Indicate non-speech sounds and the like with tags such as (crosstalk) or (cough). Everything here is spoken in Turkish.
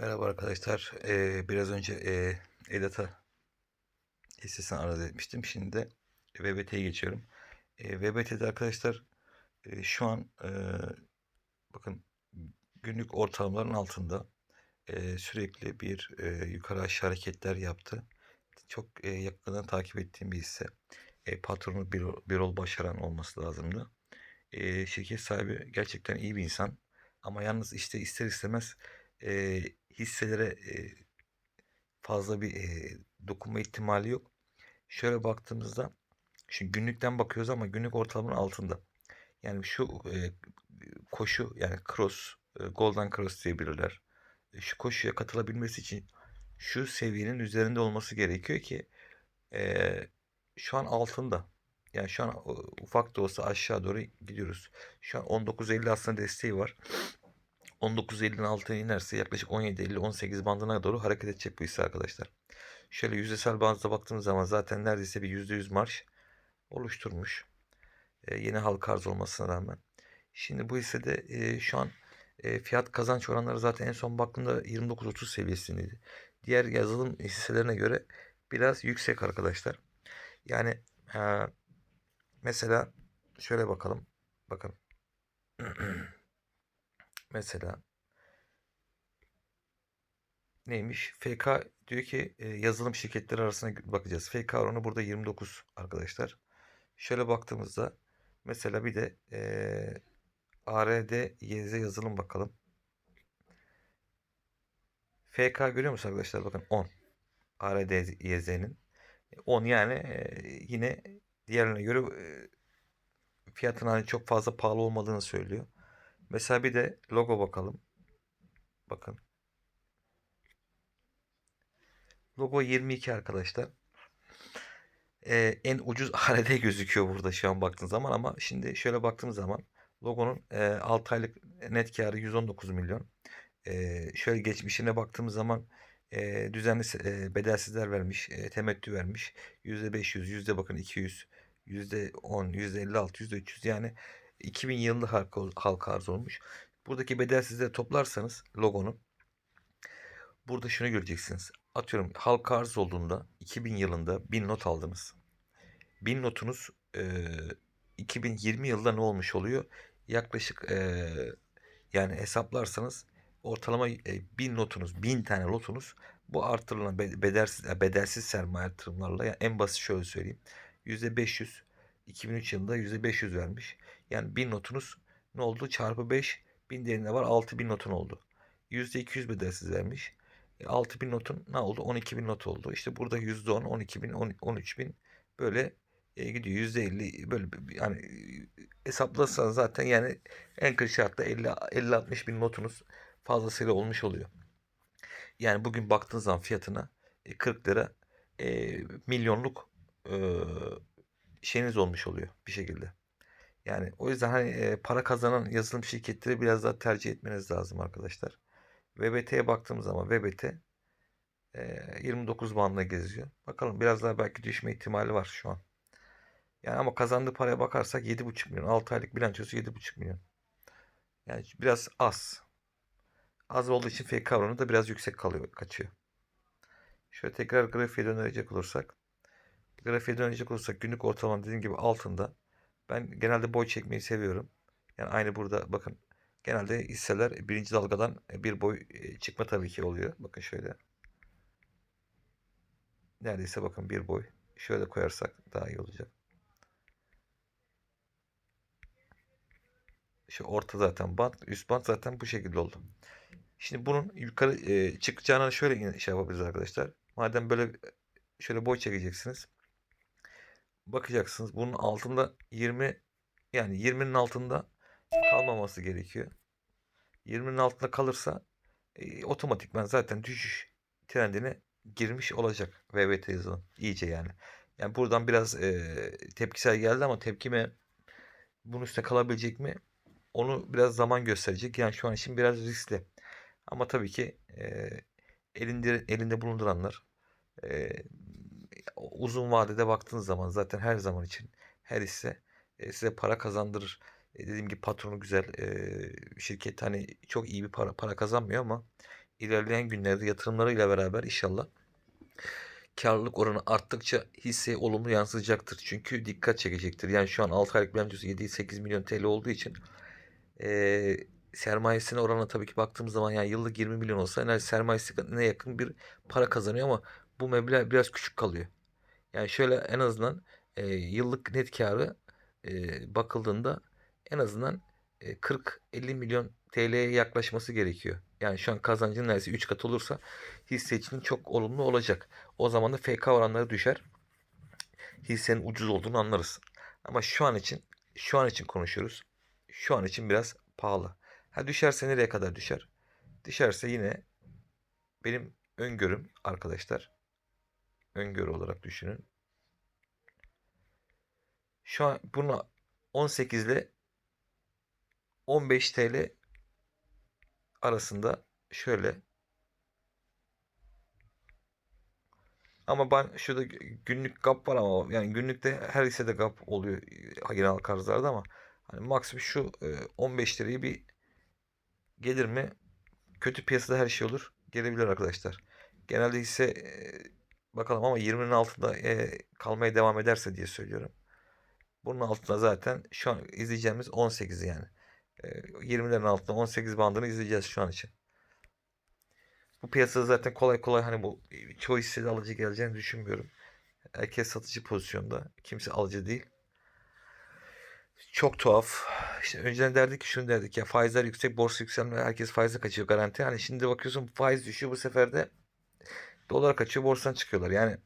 Merhaba arkadaşlar. Ee, biraz önce e, Edat'a hissesini arz etmiştim. Şimdi de VBT'ye geçiyorum. E, VBT'de arkadaşlar e, şu an e, bakın günlük ortalamaların altında e, sürekli bir e, yukarı aşağı hareketler yaptı. Çok e, yakından takip ettiğim bir hisse. E, patronu bir, Birol Başaran olması lazımdı. E, şirket sahibi gerçekten iyi bir insan. Ama yalnız işte ister istemez e, hisselere e, fazla bir e, dokunma ihtimali yok. Şöyle baktığımızda şimdi günlükten bakıyoruz ama günlük ortalamanın altında. Yani şu e, koşu yani cross, e, golden cross diyebilirler. E, şu koşuya katılabilmesi için şu seviyenin üzerinde olması gerekiyor ki e, şu an altında. Yani şu an ufak da olsa aşağı doğru gidiyoruz. Şu an 19.50 aslında desteği var. 19.50'nin altına inerse yaklaşık 17.50-18 bandına doğru hareket edecek bu hisse arkadaşlar. Şöyle yüzdesel bazda baktığımız zaman zaten neredeyse bir %100 marş oluşturmuş. E, yeni halka arz olmasına rağmen. Şimdi bu hissede e, şu an e, fiyat kazanç oranları zaten en son baktığımda 29-30 seviyesindeydi. Diğer yazılım hisselerine göre biraz yüksek arkadaşlar. Yani e, mesela şöyle bakalım. Bakın. (clears throat) Mesela neymiş? FK diyor ki e, yazılım şirketleri arasına bakacağız. FK oranı burada 29 arkadaşlar. Şöyle baktığımızda mesela bir de e, ARD YZ yazılım bakalım. FK görüyor musunuz arkadaşlar? Bakın 10. ARD YZ'nin 10 yani e, yine diğerlerine göre e, fiyatın hani çok fazla pahalı olmadığını söylüyor. Mesela bir de logo bakalım. Bakın. Logo 22 arkadaşlar. Ee, en ucuz (laughs) ARD gözüküyor burada şu an baktığınız zaman ama şimdi şöyle baktığımız zaman logonun e, 6 aylık net karı 119 milyon. E, şöyle geçmişine baktığımız zaman e, düzenli e, bedelsizler vermiş, e, temettü vermiş. %500, yüzde bakın 200, %10, %56, %300 yani 2000 yılında halka, halka arz olmuş. Buradaki bedelsizleri toplarsanız logonun burada şunu göreceksiniz. Atıyorum halka arz olduğunda 2000 yılında 1000 not aldınız. 1000 notunuz e, 2020 yılında ne olmuş oluyor? Yaklaşık e, yani hesaplarsanız ortalama e, 1000 notunuz, 1000 tane lotunuz bu artırılan bedelsiz, bedelsiz sermaye artırımlarla yani en basit şöyle söyleyeyim. %500 2003 yılında %500 vermiş. Yani 1000 notunuz ne oldu? Çarpı 5 1000 değerinde var 6000 notun oldu. %200 bedelsiz vermiş. E, 6000 notun ne oldu? 12000 not oldu. İşte burada %10, 12000, 13000 böyle e, gidiyor. %50 böyle yani e, hesaplasan zaten yani en kötü şartta 50 50 60 bin notunuz fazlasıyla olmuş oluyor. Yani bugün baktığınız zaman fiyatına 40 e, lira e, milyonluk e, şeyiniz olmuş oluyor bir şekilde. Yani o yüzden hani para kazanan yazılım şirketleri biraz daha tercih etmeniz lazım arkadaşlar. VBT'ye baktığımız zaman VBT e, 29 bandına geziyor. Bakalım biraz daha belki düşme ihtimali var şu an. Yani ama kazandığı paraya bakarsak 7,5 milyon. 6 aylık bilançosu 7,5 milyon. Yani biraz az. Az olduğu için fake oranı da biraz yüksek kalıyor, kaçıyor. Şöyle tekrar grafiğe dönecek olursak. Grafiğe dönecek olursak günlük ortalama dediğim gibi altında. Ben genelde boy çekmeyi seviyorum. Yani aynı burada bakın genelde hisseler birinci dalgadan bir boy e, çıkma tabii ki oluyor. Bakın şöyle. Neredeyse bakın bir boy. Şöyle koyarsak daha iyi olacak. Şu orta zaten bant, üst bant zaten bu şekilde oldu. Şimdi bunun yukarı e, çıkacağına şöyle şey yapabiliriz arkadaşlar. Madem böyle şöyle boy çekeceksiniz bakacaksınız. Bunun altında 20 yani 20'nin altında kalmaması gerekiyor. 20'nin altında kalırsa e, otomatikman zaten düşüş trendine girmiş olacak VBT hızının iyice yani. Yani buradan biraz e, tepkisel geldi ama tepkime bunun üstüne kalabilecek mi? Onu biraz zaman gösterecek. Yani şu an için biraz riskli. Ama tabii ki e, elinde elinde bulunduranlar e, uzun vadede baktığınız zaman zaten her zaman için her hisse e, size para kazandırır. E, dediğim gibi patronu güzel. E, şirket hani çok iyi bir para para kazanmıyor ama ilerleyen günlerde yatırımlarıyla beraber inşallah karlılık oranı arttıkça hisseye olumlu yansıyacaktır. Çünkü dikkat çekecektir. Yani şu an 6 aylık bilançosu 7-8 milyon TL olduğu için eee sermayesine oranına tabii ki baktığımız zaman yani yıllık 20 milyon olsa yani sermayesine yakın bir para kazanıyor ama bu meblağ biraz küçük kalıyor. Yani şöyle en azından eee, yıllık net karı eee, bakıldığında en azından eee, 40-50 milyon TL'ye yaklaşması gerekiyor. Yani şu an kazancın neredeyse 3 kat olursa hisse için çok olumlu olacak. O zaman da FK oranları düşer. Hissenin ucuz olduğunu anlarız. Ama şu an için şu an için konuşuyoruz. Şu an için biraz pahalı. Ha düşerse nereye kadar düşer? Düşerse yine benim öngörüm arkadaşlar. Öngörü olarak düşünün. Şu an bunu 18 ile 15 TL arasında şöyle ama ben şurada günlük gap var ama yani günlükte her hissede gap oluyor e, genel arzlarda ama hani maksimum şu e, 15 lirayı bir gelir mi? Kötü piyasada her şey olur. Gelebilir arkadaşlar. Genelde hisse e, bakalım ama 20'nin altında e, kalmaya devam ederse diye söylüyorum. Bunun altında zaten şu an izleyeceğimiz 18 yani. E, 20'lerin altında 18 bandını izleyeceğiz şu an için. Bu piyasada zaten kolay kolay hani bu çoğu hissede alıcı geleceğini düşünmüyorum. Herkes satıcı pozisyonda. Kimse alıcı değil. Çok tuhaf. İşte önceden derdik ki şunu derdik ya faizler yüksek, borsa yükselme, herkes faize kaçıyor garanti. Hani şimdi bakıyorsun faiz düşüyor bu sefer de dolar kaçıyor, borsadan çıkıyorlar. Yani